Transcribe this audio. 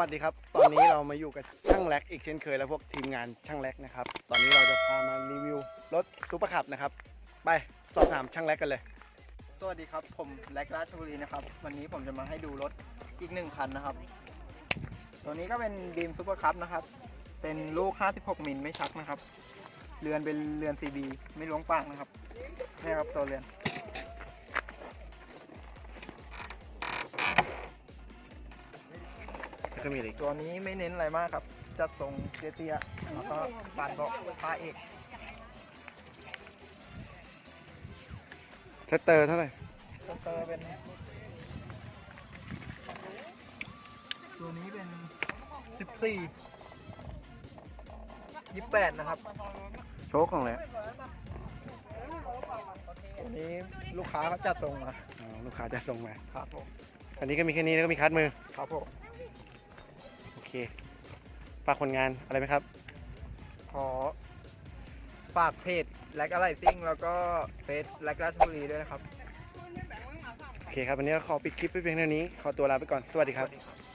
วัสดีครับ ตอนนี้เรามาอยู่กับช่างแล็กอีกเช่นเคยแล้วพวกทีมงานช่างแล็กนะครับ ตอนนี้เราจะพามารีวิวรถซุปเปอร์คับนะครับ ไปสอบถามช่างแล็กกันเลย สวัสดีครับ ผมแล็กราชบุรีนะครับ วันนี้ผมจะมาให้ดูรถอีกหนึ่งคันนะครับ ตัวนี้ก็เป็นดีมซูเปอร์คัพนะครับ เป็นลูก 56 มิลไม่ชักนะครับ เรือนเป็นเรือน CB ไม่ล้วงปากนะครับ นี่ครับตัวเรือน ก็มีอะไรอีกตัวนี้ไม่เน้นอะไรมากครับ จัดทรงเตี้ยๆแล้วก็ปานเบาะพาเอกเทสเตอร์เท่าไหร่ตัวเตอร์เป็น ตัวนี้เป็น 14 28 นะครับ โชคของอะไรตัวนี้ลูกค้าเขาจัดทรงมาอ๋อลูกค้าจะส่งมา ครับผม อันนี้ก็มีแค่นี้แล้วก็มีคัดมือ ครับผมโอ เคฝากผลงานอะไรไหมครับ ขอฝากเพจแลกอะไรซิ่งแล้วก็เฟซแลกราชบุรีด้วยนะครับ โอเคครับ วันนี้ก็ขอปิดคลิปไปเพียงเท่านี้ ขอตัวลาไปก่อน สวัสดีครับสวัสดีครับ